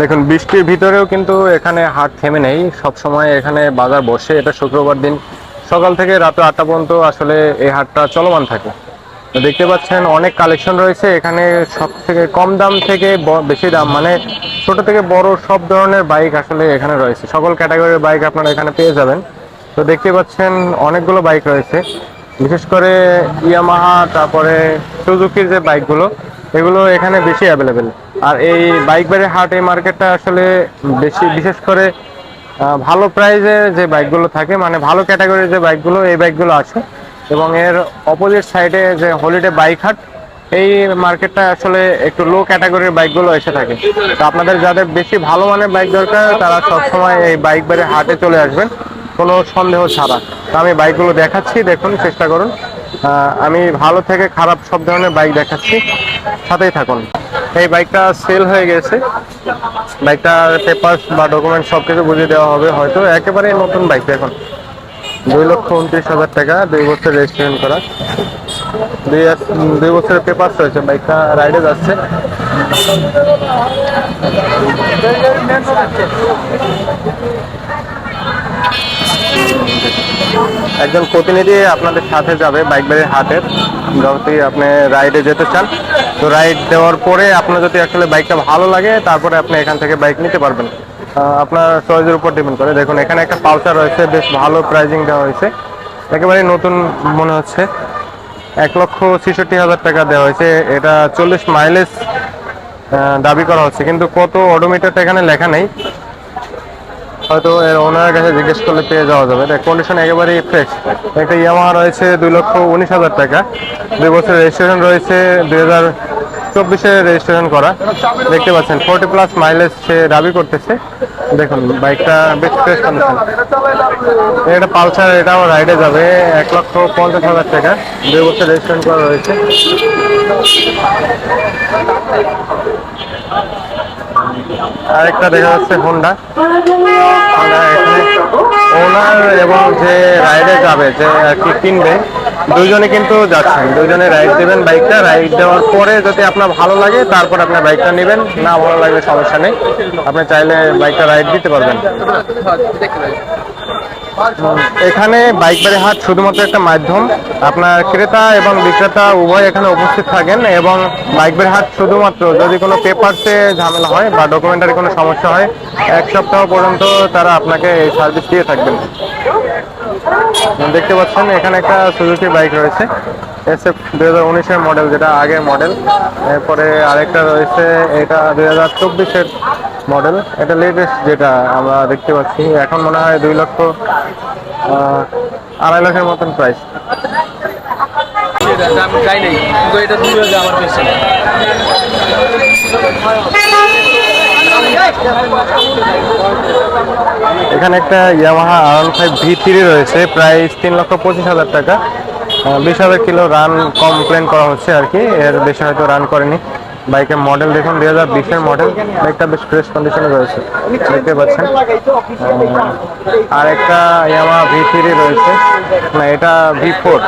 দেখুন, বৃষ্টির ভিতরেও কিন্তু এখানে হাট থেমে নেই। সব সময় এখানে বাজার বসে। এটা শুক্রবার দিন। সকাল থেকে রাত আটটা পর্যন্ত আসলে এই হাটটা চলমান থাকে। দেখতে পাচ্ছেন, অনেক কালেকশন রয়েছে। এখানে সব থেকে কম দাম থেকে বেশি দাম। মানে ছোট থেকে বড় সব ধরনের বাইক আসলে এখানে রয়েছে। সকল ক্যাটাগরির বাইক আপনারা এখানে পেয়ে যাবেন। তো দেখতে পাচ্ছেন, অনেকগুলো বাইক রয়েছে। বিশেষ করে ইয়ামাহা তারপরে সুজুকির যে বাইকগুলো এগুলো এখানে বেশি অ্যাভেলেবেল আর এই বাইক বাড়ির হাট এই মার্কেটটা আসলে বেশি, বিশেষ করে ভালো প্রাইজে যে বাইকগুলো থাকে মানে ভালো ক্যাটাগরির যে বাইকগুলো, এই বাইকগুলো আছে এবং এর অপোজিট সাইডে যে হলিডে বাইক হাট, এই মার্কেটটা আসলে একটু লো ক্যাটাগরির বাইকগুলো এসে থাকে। তো আপনাদের যাদের বেশি ভালো মানের বাইক দরকার, তারা সবসময় এই বাইক বাড়ির হাটে চলে আসবেন। কোনো সন্দেহ ছাড়া। তো আমি বাইকগুলো দেখাচ্ছি, দেখুন, চেষ্টা করুন। আমি ভালো থেকে খারাপ সব ধরনের বাইক দেখাচ্ছি। সাথেই থাকুন। এই বাইকটা সেল হয়ে গেছে। বাইকটার পেপার বা ডকুমেন্ট সব কিছু বুঝিয়ে দেওয়া হবে হয়তো। একেবারে নতুন বাইক এখন দুই লক্ষ উনত্রিশ হাজার টাকা, দুই বছর রেজিস্ট্রেশন করা। দুই দুই বছরের পেপার রয়েছে। বাইকটা রাইডে যাচ্ছে। একজন প্রতিনিধি আপনাদের সাথে যাবে, বাইক বাড়ির হাটের। যদি আপনি রাইডে যেতে চান তো রাইড দেওয়ার পরে আপনার যদি আসলে বাইকটা ভালো লাগে, তারপরে আপনি এখান থেকে বাইক নিতে পারবেন। আপনার চয়েসের উপর ডিপেন্ড করে। দেখুন, এখানে একটা পালসার রয়েছে, বেশ ভালো প্রাইজিং দেওয়া হয়েছে। একেবারে নতুন মনে হচ্ছে। এক লক্ষ ছেষট্টি হাজার টাকা দেওয়া হয়েছে। এটা চল্লিশ মাইলেজ দাবি করা হচ্ছে। কিন্তু কত অডোমিটারটা এখানে লেখা নেই। হয়তো এর ওনারের কাছে জিজ্ঞেস করলে পেয়ে যাওয়া যাবে। কন্ডিশন একেবারেই ফ্রেশ একটা ইয়ামাহা রয়েছে দুই লক্ষ উনিশ হাজার টাকা। দুই বছর রেজিস্ট্রেশন রয়েছে দুই হাজার চব্বিশে রেজিস্ট্রেশন করা। দেখতে পাচ্ছেন ফোর্টি প্লাস মাইলেজ সে দাবি করতেছে। দেখুন বাইকটা বেশ ফ্রেশ কন্ডিশন এটা পালসার, এটাও রাইডে যাবে। এক লক্ষ পঞ্চাশ হাজার টাকা। দুই বছর রেজিস্ট্রেশন করা রয়েছে। আরেকটা দেখা যাচ্ছে হোন্ডা এখানে ওনার এবং যে রাইডে যাবে, যে আর কি কিনবে দুইজনে কিন্তু যাচ্ছেন। দুইজনে রাইড দেবেন বাইকটা রাইড দেওয়ার পরে যদি আপনার ভালো লাগে, তারপর আপনার বাইকটা নেবেন। না ভালো লাগলে সমস্যা নেই। আপনি চাইলে বাইকটা রাইড দিতে পারবেন। এখানে বাইক বাড়ি হাট শুধুমাত্র একটা মাধ্যম। আপনার ক্রেতা এবং বিক্রেতা উভয় এখানে উপস্থিত থাকেন এবং বাইক বাড়ি হাট শুধুমাত্র যদি কোনো পেপারসে ঝামেলা হয় বা ডকুমেন্টারি কোনো সমস্যা হয়, এক সপ্তাহ পর্যন্ত তারা আপনাকে এই সার্ভিস দিয়ে থাকবেন। দেখতে পাচ্ছেন, এখানে একটা সুজুকি বাইক রয়েছে। এস এফ হাজার উনিশের মডেল যেটা আগের মডেল এরপরে আরেকটা রয়েছে, এটা দুই হাজার চব্বিশের মডেল এটা লেটেস্ট যেটা আমরা দেখতে পাচ্ছি। এখন মনে হয় দুই লক্ষ আড়াই লাখের মতন প্রাইস আমি যাই নাই, কিন্তু এটা দূরে আমার বেশি। এখানে একটা Yamaha R five V three রয়েছে প্রাইস তিন লক্ষ পঁচিশ হাজার টাকা। বিশ হাজার কিলো রান কমপ্লেন করা হচ্ছে আর কি, এর বেশি হয়তো রান করেনি। বাইকের মডেল দেখুন, দুই হাজার বিশের মডেল বাইকটা বেশ ফ্রেশ কন্ডিশনে রয়েছে, দেখতে পাচ্ছেন। আর একটা ইয়ামাহা ভি থ্রি রয়েছে, না, এটা ভি ফোর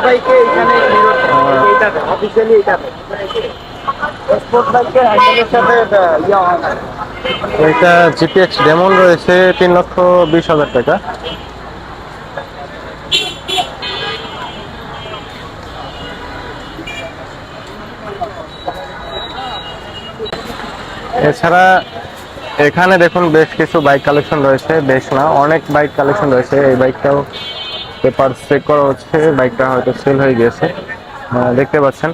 এটা জিপিএক্স ডেমন রয়েছে তিন লক্ষ বিশ হাজার টাকা। এছাড়া এখানে দেখুন বেশ কিছু বাইক কালেকশন রয়েছে বেশ না অনেক বাইক কালেকশন রয়েছে। এই বাইকটাও পেপার চেক করা হচ্ছে বাইকটা হয়তো সেল হয়ে আহ, দেখতে পাচ্ছেন।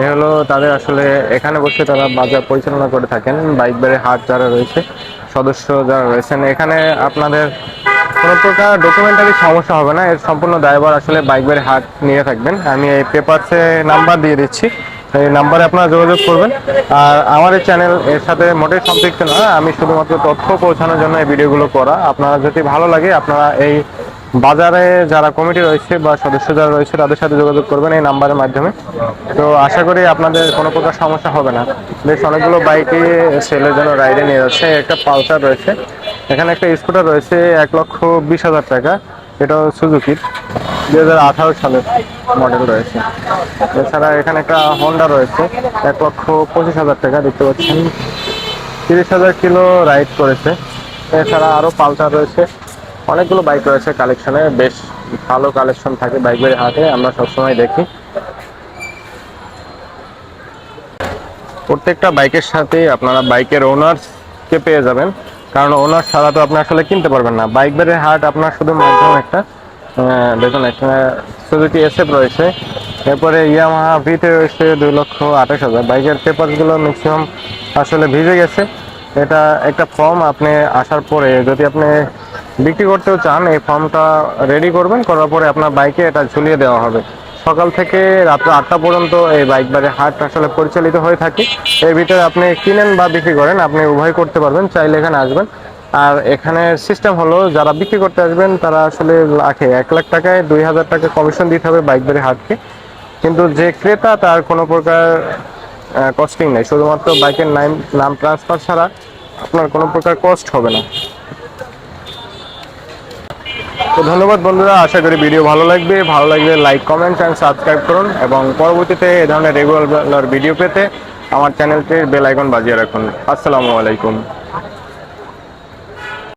এ হলো তাদের আসলে এখানে বসে তারা বাজার পরিচালনা করে থাকেন, বাইক বেড়ে হাট যারা রয়েছে, সদস্য যারা রয়েছেন। এখানে আপনাদের কোনো প্রকার ডকুমেন্টারি সমস্যা হবে না, এর সম্পূর্ণ দায়ভার আসলে বাইক বেড়ে হাট নিয়ে থাকবেন। আমি এই পেপারসে নাম্বার দিয়ে দিচ্ছি, এই নাম্বারে আপনারা যোগাযোগ করবেন। আর আমার এই চ্যানেল এর সাথে মোটেই সম্পৃক্ত না, আমি শুধুমাত্র তথ্য পৌঁছানোর জন্য এই ভিডিওগুলো করা। আপনারা যদি ভালো লাগে, আপনারা এই বাজারে যারা কমিটি রয়েছে বা সদস্য যারা রয়েছে, তাদের সাথে যোগাযোগ করবেন এই নাম্বারের মাধ্যমে। তো আশা করি আপনাদের কোনো প্রকার সমস্যা হবে না। বেশ অনেকগুলো বাইকে সেলের জন্য রাইডে নিয়ে যাচ্ছে। একটা পালসার রয়েছে। এখানে একটা স্কুটার রয়েছে, এক লক্ষ বিশ হাজার টাকা। এটা সুজুকির। দুই হাজার আঠারো সালের মডেল রয়েছে। এছাড়া এখানে একটা হন্ডা রয়েছে, এক লক্ষ পঁচিশ হাজার টাকা দেখতে পাচ্ছেন। তিরিশ হাজার কিলো রাইড করেছে। এছাড়া আরও পালসার রয়েছে। অনেকগুলো বাইক রয়েছে কালেকশনে বেশ ভালো কালেকশন থাকে বাইকের হাটে আমরা সবসময় দেখি। প্রত্যেকটা বাইকের সাথে আপনারা বাইকের ওনার্সকে পেয়ে যাবেন, কারণ ওনার ছাড়া তো আপনি আসলে কিনতে পারবেন না। বাইক বেড়ের হাট আপনার শুধু মাধ্যম একটা দেখুন, এখানে সুজুকি এসএফ রয়েছে, এরপরে ইয়ামাহা ভিতে রয়েছে দুই লক্ষ আঠাশ হাজার। বাইকের পেপারগুলো ম্যাক্সিমাম আসলে ভিজে গেছে। এটা একটা ফর্ম আপনি আসার পরে যদি আপনি বিক্রি করতেও চান, এই ফর্মটা রেডি করবেন, করার পরে আপনার বাইকে এটা ঝুলিয়ে দেওয়া হবে। সকাল থেকে রাত্র আটটা পর্যন্ত এই বাইক বারে হাট আসলে পরিচালিত হয়ে থাকে। এর ভিতরে আপনি কিনেন বা বিক্রি করেন, আপনি উভয় করতে পারবেন, চাইলে এখানে আসবেন। আর এখানে সিস্টেম হলো, যারা বিক্রি করতে আসবেন, তারা আসলে লাখে, এক লাখ টাকায় দুই হাজার টাকা কমিশন দিতে হবে বাইক বারে হাটকে। কিন্তু যে ক্রেতা, তার কোনো প্রকার কস্টিং নেই। শুধুমাত্র বাইকের নাম নাম ট্রান্সফার ছাড়া আপনার কোনো প্রকার কস্ট হবে না। তো ধন্যবাদ বন্ধুরা, আশা করি ভিডিও ভালো লাগবে। ভালো লাগলে লাইক কমেন্ট অ্যান্ড সাবস্ক্রাইব করুন এবং পরবর্তীতে এ ধরনের রেগুলার ভিডিও পেতে আমার চ্যানেলটির বেল আইকন বাজিয়ে রাখুন। আসসালামু আলাইকুম।